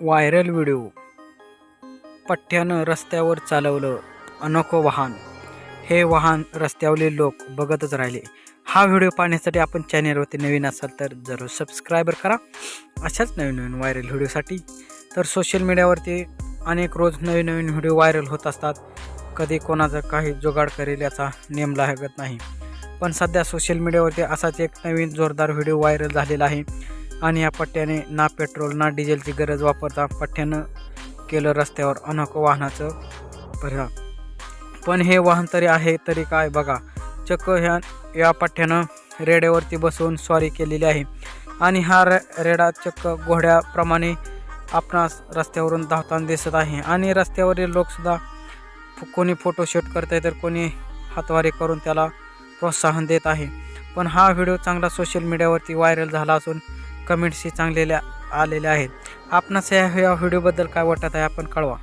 Viral video. पठ्ठ्यानं रस्त्यावर चालवलं अनोखं वाहन. हे वाहन रस्त्यावरील लोक बघतच राहिले. हा व्हिडिओ पाहण्यासाठी आपण चॅनेलवरती नवीन असाल तर जरूर सबस्क्रायबर करा. अशाच नवीन नवीन व्हायरल व्हिडिओसाठी. तर सोशल मीडियावरती अनेक रोज नवीन नवीन व्हिडिओ व्हायरल होत असतात. कधी कोणाचं काही जुगाड करेल याचा नेम लागत नाही. पण सध्या सोशल मीडियावरती असाच एक नवीन जोरदार व्हिडिओ व्हायरल झालेला आहे. आणि या पट्ट्याने ना पेट्रोल ना डिझेलची गरज वापरता पट्ट्यानं केलं रस्त्यावर अनोखं वाहनाचं परिणाम. पण हे वाहन तरी आहे तरी काय? बघा चक्क ह्या या पठ्ठ्यानं रेड्यावरती बसवून स्वारी केलेली आहे. आणि हा रे रेडा चक्क घोड्याप्रमाणे आपणास रस्त्यावरून धावताना दिसत आहे. आणि रस्त्यावरील लोकसुद्धा कोणी फोटोशूट करत आहे तर कोणी हातवारी करून त्याला प्रोत्साहन देत आहे. पण हा व्हिडिओ चांगला सोशल मीडियावरती व्हायरल झाला असून कमेंट्सही चांगलेल्या आलेल्या आहेत. आपणास या व्हिडिओबद्दल काय वाटत आहे आपण कळवा.